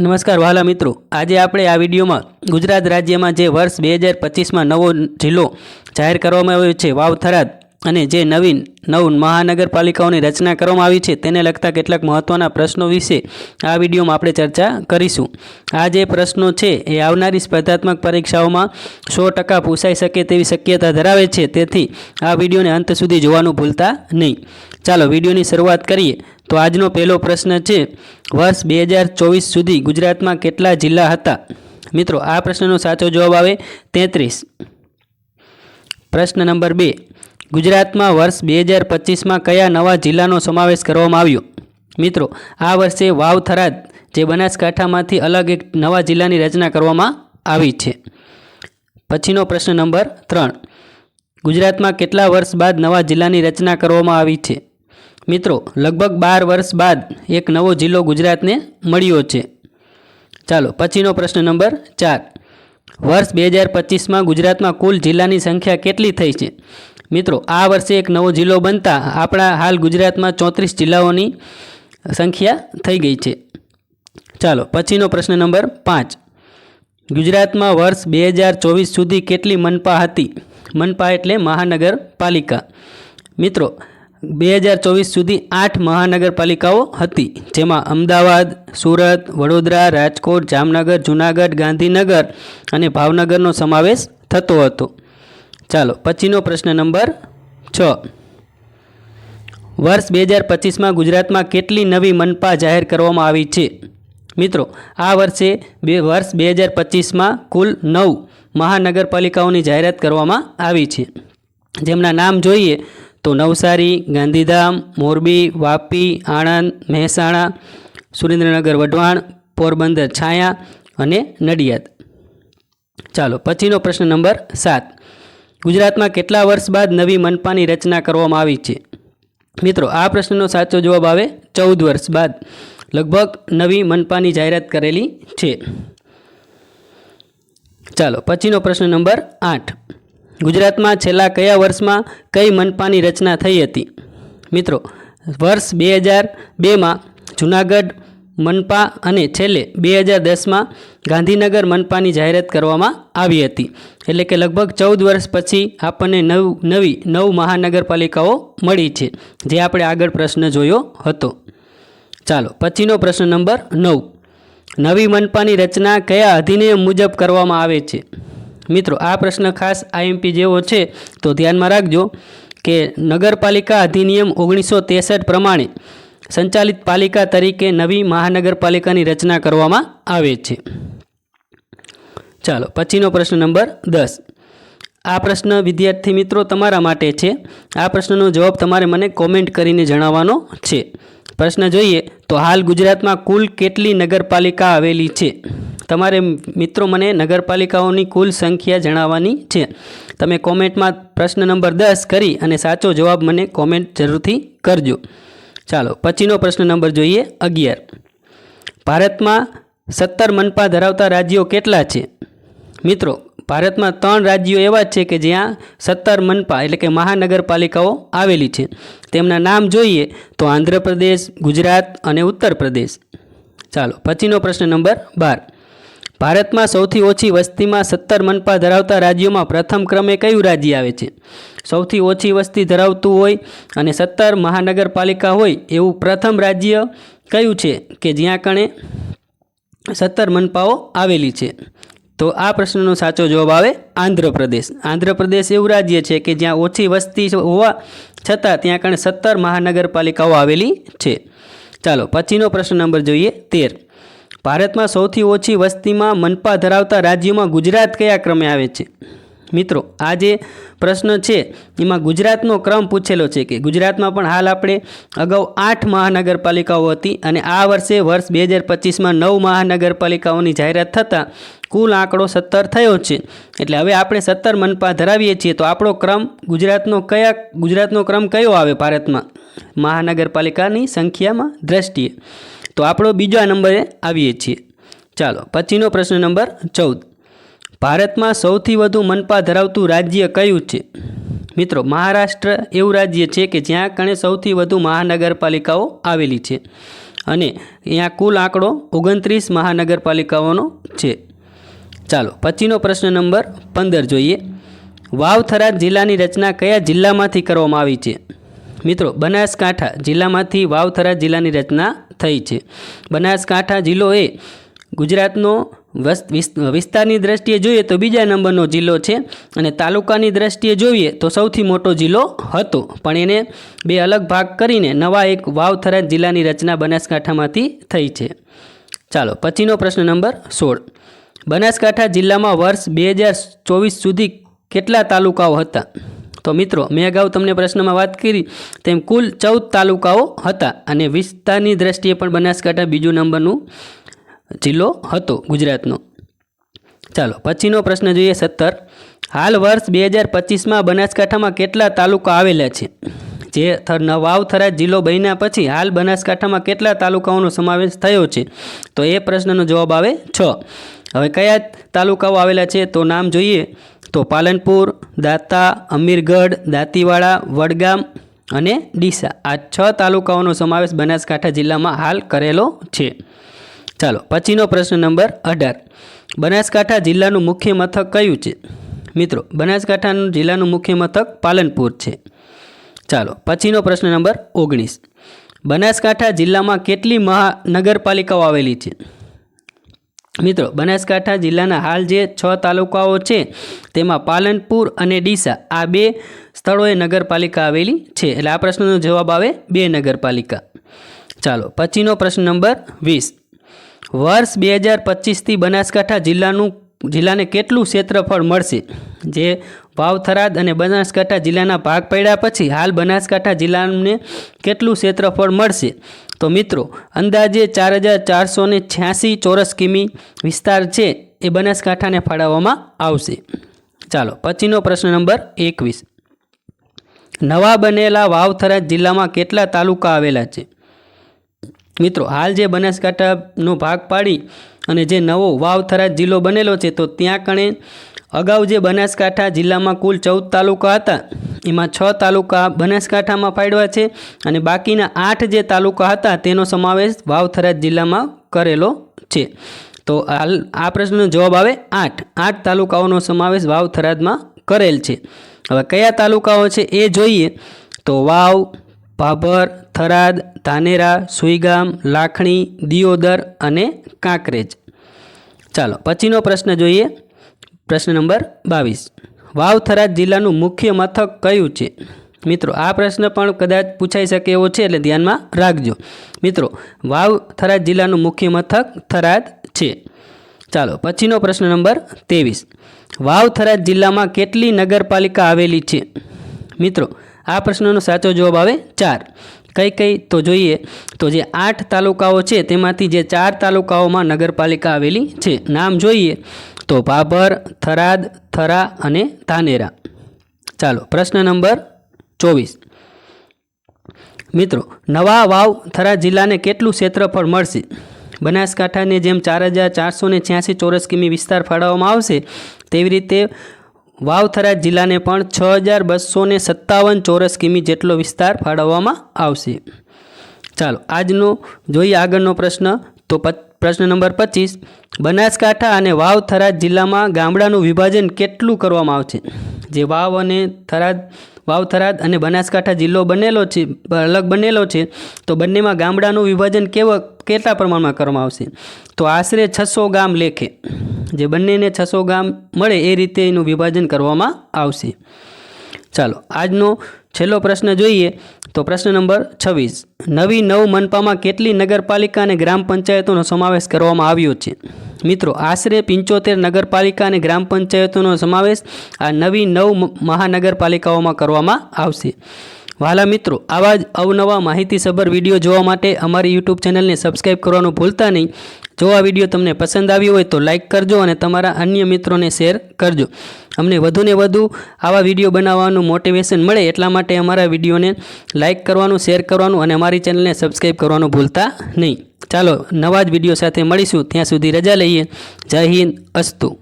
નમસ્કાર વહાલા મિત્રો. આજે આપણે આ વિડીયોમાં ગુજરાત રાજ્યમાં જે વર્ષ બે હજાર પચીસમાં નવો જિલ્લો જાહેર કરવામાં આવ્યો છે વાવ થરાદ અને જે નવીન નવ મહાનગરપાલિકાઓની રચના કરવામાં આવી છે, તેને લગતા કેટલાક મહત્ત્વના પ્રશ્નો વિશે આ વિડીયોમાં આપણે ચર્ચા કરીશું. આ જે પ્રશ્નો છે, એ આવનારી સ્પર્ધાત્મક પરીક્ષાઓમાં સો ટકા પૂછાઈ શકે તેવી શક્યતા ધરાવે છે, તેથી આ વિડીયોને અંત સુધી જોવાનું ભૂલતા નહીં. ચાલો, વિડીયોની શરૂઆત કરીએ. તો આજનો પહેલો પ્રશ્ન છે, વર્ષ બે હજાર ચોવીસ સુધી ગુજરાતમાં કેટલા જિલ્લા હતા? મિત્રો, આ પ્રશ્નનો સાચો જવાબ આવે તેત્રીસ. પ્રશ્ન નંબર બે. ગુજરાતમાં વર્ષ બે હજાર પચીસમાં કયા નવા જિલ્લાનો સમાવેશ કરવામાં આવ્યો? મિત્રો, આ વર્ષે વાવ થરાદ, જે બનાસકાંઠામાંથી અલગ એક નવા જિલ્લાની રચના કરવામાં આવી છે. પછીનો પ્રશ્ન નંબર ત્રણ. ગુજરાતમાં કેટલા વર્ષ બાદ નવા જિલ્લાની રચના કરવામાં આવી છે? મિત્રો, લગભગ બાર વર્ષ બાદ એક નવો જિલ્લો ગુજરાતને મળ્યો છે. ચાલો, પછીનો પ્રશ્ન નંબર ચાર. વર્ષ બે હજાર પચીસમાં ગુજરાતમાં કુલ જિલ્લાની સંખ્યા કેટલી થઈ છે? મિત્રો, આ વર્ષે એક નવો જિલ્લો બનતા આપણા હાલ ગુજરાતમાં ચોત્રીસ જિલ્લાઓની સંખ્યા થઈ ગઈ છે. ચાલો, પછીનો પ્રશ્ન નંબર પાંચ. ગુજરાતમાં વર્ષ બે હજાર ચોવીસ સુધી કેટલી મનપા હતી? મનપા એટલે મહાનગરપાલિકા. મિત્રો બે હજાર ચોવીસ સુધી આઠ મહાનગરપાલિકાઓ હતી, જેમાં અમદાવાદ, સુરત, વડોદરા, રાજકોટ, જામનગર, જૂનાગઢ, ગાંધીનગર અને ભાવનગરનો સમાવેશ થતો હતો. ચાલો, પછીનો પ્રશ્ન નંબર છ. વર્ષ બે હજાર પચીસમાં ગુજરાતમાં કેટલી નવી મનપા જાહેર કરવામાં આવી છે? મિત્રો, આ વર્ષે બે, વર્ષ બે હજાર પચીસમાં કુલ નવ મહાનગરપાલિકાઓની જાહેરાત કરવામાં આવી છે. જેમના નામ જોઈએ તો નવસારી, ગાંધીધામ, મોરબી, વાપી, આણંદ, મહેસાણા, સુરેન્દ્રનગર, વઢવાણ, પોરબંદર, છાયા અને નડિયાદ. ચાલો, પછીનો પ્રશ્ન નંબર સાત. ગુજરાતમાં કેટલા વર્ષ બાદ નવી મનપાની રચના કરવામાં આવી છે? મિત્રો, આ પ્રશ્નનો સાચો જવાબ આવે ચૌદ વર્ષ બાદ. લગભગ નવી મનપાની જાહેરાત કરેલી છે. ચાલો, પછીનો પ્રશ્ન નંબર આઠ. ગુજરાતમાં છેલ્લા કયા વર્ષમાં કઈ મનપાની રચના થઈ હતી? મિત્રો, વર્ષ બે હજાર બેમાં જુનાગઢ મનપા અને છેલ્લે બે હજાર દસમાં ગાંધીનગર મનપાની જાહેરાત કરવામાં આવી હતી. એટલે કે લગભગ ચૌદ વર્ષ પછી આપણને નવ, નવી, નવ મહાનગરપાલિકાઓ મળી છે, જે આપણે આગળ પ્રશ્ન જોયો હતો. ચાલો, પછીનો પ્રશ્ન નંબર નવ. નવી મનપાની રચના કયા અધિનિયમ મુજબ કરવામાં આવે છે? મિત્રો, આ પ્રશ્ન ખાસ આઈએમપી જેવો છે, તો ધ્યાનમાં રાખજો કે નગરપાલિકા અધિનિયમ ઓગણીસો ત્રેસઠ પ્રમાણે સંચાલિત પાલિકા તરીકે નવી મહાનગરપાલિકાની રચના કરવામાં આવે છે. ચાલો, પછીનો પ્રશ્ન નંબર દસ. આ પ્રશ્ન વિદ્યાર્થી મિત્રો તમારા માટે છે. આ પ્રશ્નનો જવાબ તમારે મને કોમેન્ટ કરીને જણાવવાનો છે. પ્રશ્ન જોઈએ તો હાલ ગુજરાતમાં કુલ કેટલી નગરપાલિકા આવેલી છે? તમારે મિત્રો મને નગરપાલિકાઓની કુલ સંખ્યા જણાવવાની છે. તમે કોમેન્ટમાં પ્રશ્ન નંબર દસ કરી અને સાચો જવાબ મને કોમેન્ટ જરૂરથી કરજો. ચાલો, પછીનો પ્રશ્ન નંબર જોઈએ અગિયાર. ભારતમાં સત્તર મનપા ધરાવતા રાજ્યો કેટલા છે? મિત્રો ભારતમાં ત્રણ રાજ્યો એવા છે કે જ્યાં સત્તર મનપા એટલે કે મહાનગરપાલિકાઓ આવેલી છે. તેમના નામ જોઈએ તો આંધ્રપ્રદેશ, ગુજરાત અને ઉત્તર પ્રદેશ ચાલો, પછીનો પ્રશ્ન નંબર બાર. ભારતમાં સૌથી ઓછી વસ્તીમાં સત્તર મનપા ધરાવતા રાજ્યોમાં પ્રથમ ક્રમે કયું રાજ્ય આવે છે? સૌથી ઓછી વસ્તી ધરાવતું હોય અને સત્તર મહાનગરપાલિકા હોય એવું પ્રથમ રાજ્ય કયું છે કે જ્યાં કણે સત્તર મનપાઓ આવેલી છે? તો આ પ્રશ્નનો સાચો જવાબ આવે આંધ્રપ્રદેશ. આંધ્રપ્રદેશ એવું રાજ્ય છે કે જ્યાં ઓછી વસ્તી હોવા છતાં ત્યાં કણે સત્તર મહાનગરપાલિકાઓ આવેલી છે. ચાલો, પછીનો પ્રશ્ન નંબર જોઈએ, તેર. ભારતમાં સૌથી ઓછી વસ્તીમાં મનપા ધરાવતા રાજ્યોમાં ગુજરાત કયા ક્રમે આવે છે? મિત્રો, આ જે પ્રશ્ન છે, એમાં ગુજરાતનો ક્રમ પૂછેલો છે કે ગુજરાતમાં પણ હાલ આપણે અગાઉ આઠ મહાનગરપાલિકાઓ હતી અને આ વર્ષે વર્ષ બે હજાર પચીસમાં નવ મહાનગરપાલિકાઓની જાહેરાત થતાં કુલ આંકડો સત્તર થયો છે. એટલે હવે આપણે સત્તર મનપા ધરાવીએ છીએ, તો આપણો ક્રમ ગુજરાતનો કયા, ગુજરાતનો ક્રમ કયો આવે ભારતમાં? મહાનગરપાલિકાની સંખ્યામાં દ્રષ્ટિએ. તો આપણો બીજા નંબરે આવીએ છીએ. ચાલો, પછીનો પ્રશ્ન નંબર ચૌદ. ભારતમાં સૌથી વધુ મનપા ધરાવતું રાજ્ય કયું છે? મિત્રો, મહારાષ્ટ્ર એવું રાજ્ય છે કે જ્યાં કણે સૌથી વધુ મહાનગરપાલિકાઓ આવેલી છે અને અહીંયા કુલ આંકડો ઓગણત્રીસ મહાનગરપાલિકાઓનો છે. ચાલો, પછીનો પ્રશ્ન નંબર પંદર જોઈએ. વાવથરા જિલ્લાની રચના કયા જિલ્લામાંથી કરવામાં આવી છે? મિત્રો, બનાસકાંઠા જિલ્લામાંથી વાવથરા જિલ્લાની રચના થઈ છે. બનાસકાંઠા જિલ્લો એ ગુજરાતનો વસ- વિસ- વિસ્તારની દ્રષ્ટિએ જોઈએ તો બીજા નંબરનો જિલ્લો છે અને તાલુકાની દ્રષ્ટિએ જોઈએ તો સૌથી મોટો જિલ્લો હતો. પણ એને બે અલગ ભાગ કરીને નવા એક વાવ થરાદ જિલ્લાની રચના બનાસકાંઠામાંથી થઈ છે. ચાલો, પછીનો પ્રશ્ન નંબર સોળ. બનાસકાંઠા જિલ્લામાં વર્ષ બે હજાર ચોવીસ સુધી કેટલા તાલુકાઓ હતા? તો મિત્રો, મેં અગાઉ તમને પ્રશ્નમાં વાત કરી તેમ કુલ ચૌદ તાલુકાઓ હતા અને વિસ્તારની દ્રષ્ટિએ પણ બનાસકાંઠા બીજું નંબરનું જિલ્લો હતો ગુજરાતનો. ચાલો, પછીનો પ્રશ્ન જોઈએ સત્તર. હાલ વર્ષ બે હજાર પચીસમાં બનાસકાંઠામાં કેટલા તાલુકા આવેલા છે? જે થ- ન- વાવ જિલ્લો બન્યા પછી હાલ બનાસકાંઠામાં કેટલા તાલુકાઓનો સમાવેશ થયો છે? તો એ પ્રશ્નનો જવાબ આવે છ. હવે કયા તાલુકાઓ આવેલા છે તો નામ જોઈએ. તો પાલનપુર, દાતા, અમીરગઢ, દાંતીવાડા, વડગામ અને ડીસા. આ છ તાલુકાઓનો સમાવેશ બનાસકાંઠા જિલ્લામાં હાલ કરેલો છે. ચાલો, પછીનો પ્રશ્ન નંબર અઢાર. બનાસકાંઠા જિલ્લાનું મુખ્ય મથક કયું છે? મિત્રો, બનાસકાંઠાનું જિલ્લાનું મુખ્ય મથક પાલનપુર છે. ચાલો, પછીનો પ્રશ્ન નંબર ઓગણીસ. બનાસકાંઠા જિલ્લામાં કેટલી મહાનગરપાલિકાઓ આવેલી છે? મિત્રો, બનાસકાંઠા જિલ્લાના હાલ જે છ તાલુકાઓ છે, તેમાં પાલનપુર અને ડીસા આ બે સ્થળોએ નગરપાલિકા આવેલી છે. એટલે આ પ્રશ્નનો જવાબ આવે બે નગરપાલિકા. ચાલો, પછીનો પ્રશ્ન નંબર વીસ. વર્ષ બે હજાર પચીસથી બનાસકાંઠા જિલ્લાનું જિલ્લાને કેટલું ક્ષેત્રફળ મળશે? જે વાવ થરાદ અને બનાસકાંઠા જિલ્લાના ભાગ પડ્યા પછી હાલ બનાસકાંઠા જિલ્લાને કેટલું ક્ષેત્રફળ મળશે? તો મિત્રો, અંદાજે ચાર હજાર ચારસો ને છ્યાસી ચોરસ કિમી વિસ્તાર છે એ બનાસકાંઠાને ફાળવવામાં આવશે. ચાલો, પછીનો પ્રશ્ન નંબર એકવીસ. નવા બનેલા વાવથરા જિલ્લામાં કેટલા તાલુકા આવેલા છે? મિત્રો, હાલ જે બનાસકાંઠાનો ભાગ પાડી અને જે નવો વાવ થરાદ જિલ્લો બનેલો છે, તો ત્યાં કણે અગાઉ જે બનાસકાંઠા જિલ્લામાં કુલ ચૌદ તાલુકા હતા, એમાં છ તાલુકા બનાસકાંઠામાં ફાળવ્યા છે અને બાકીના આઠ જે તાલુકા હતા, તેનો સમાવેશ વાવ થરાદ જિલ્લામાં કરેલો છે. તો હાલ આ પ્રશ્નનો જવાબ આવે આઠ. આઠ તાલુકાઓનો સમાવેશ વાવ થરાદમાં કરેલ છે. હવે કયા તાલુકાઓ છે એ જોઈએ. તો વાવ ભાભર થરાદ, ધાનેરા, સુઈગામ, લાખણી, દિયોદર અને કાંકરેજ. ચાલો, પછીનો પ્રશ્ન જોઈએ. પ્રશ્ન નંબર બાવીસ. વાવ થરાદ જિલ્લાનું મુખ્ય મથક કયું છે? મિત્રો, આ પ્રશ્ન પણ કદાચ પૂછાઈ શકે એવો છે, એટલે ધ્યાનમાં રાખજો. મિત્રો, વાવ થરાદ જિલ્લાનું મુખ્ય મથક થરાદ છે. ચાલો, પછીનો પ્રશ્ન નંબર ત્રેવીસ. વાવ થરાદ જિલ્લામાં કેટલી નગરપાલિકા આવેલી છે? મિત્રો આ પ્રશ્નનો સાચો જવાબ આવે ચાર. કઈ કઈ? તો જોઈએ. તો જે આઠ તાલુકાઓ છે, તેમાંથી જે ચાર તાલુકાઓમાં નગરપાલિકા આવેલી છે. નામ જોઈએ. તો ભાભર, થરાદ, થરા અને ધાનેરા. ચાલો, પ્રશ્ન નંબર ચોવીસ. મિત્રો, નવા વાવ થરા જિલ્લાને કેટલું ક્ષેત્રફળ મળશે? બનાસકાંઠાને જેમ ચાર હજાર ચારસો ને છ્યાસી ચોરસ કિમી વિસ્તાર ફાળવવામાં આવશે, તેવી રીતે વાવ થરાદ જિલ્લાને પણ છ હજાર બસો સત્તાવન ચોરસ કિમી જેટલો વિસ્તાર ફાળવવામાં આવશે. ચાલો, આજનો જોઈએ આગળનો પ્રશ્ન. તો પ્રશ્ન નંબર પચીસ. બનાસકાંઠા અને વાવ થરાદ જિલ્લામાં ગામડાનું વિભાજન કેટલું કરવામાં આવશે? જે વાવ અને થરાદ વાવ થરાદ અને બનાસકાંઠા જિલ્લો બનેલો છે, અલગ બનેલો છે, તો બંનેમાં ગામડાનું વિભાજન કેવા, કેટલા પ્રમાણમાં કરવામાં આવશે? તો આશરે છસો ગામ લેખે. જે બંનેને છસો ગામ મળે એ રીતે એનું વિભાજન કરવામાં આવશે. ચાલો, આજનો છેલ્લો પ્રશ્ન જોઈએ તો પ્રશ્ન નંબર છવ્વીસ. નવી નવ મનપામાં કેટલી નગરપાલિકા અને ગ્રામ પંચાયતોનો સમાવેશ કરવામાં આવ્યો છે? મિત્રો, આશરે પંચોતેર નગરપાલિકા અને ગ્રામ પંચાયતોનો સમાવેશ આ નવી નવ મહાનગરપાલિકાઓમાં કરવામાં આવશે. વાલા મિત્રો, આવા જ અવનવા માહિતીસભર વીડિયો જોવા માટે અમારી યુટ્યુબ ચેનલને સબસ્ક્રાઈબ કરવાનું ભૂલતા નહીં. જો આ વીડિયો તમને પસંદ આવ્યો હોય તો લાઇક કરજો અને તમારા અન્ય મિત્રોને શેર કરજો. અમને વધુને વધુ આવા વીડિયો બનાવવાનું મોટિવેશન મળે એટલા માટે અમારા વિડીયોને લાઇક કરવાનું, શેર કરવાનું અને અમારી ચેનલને સબસ્ક્રાઈબ કરવાનું ભૂલતા નહીં. ચાલો, નવા જ વીડિયો સાથે મળીશું. ત્યાં સુધી રજા લઈએ. જય હિન્દ, અસ્તુ.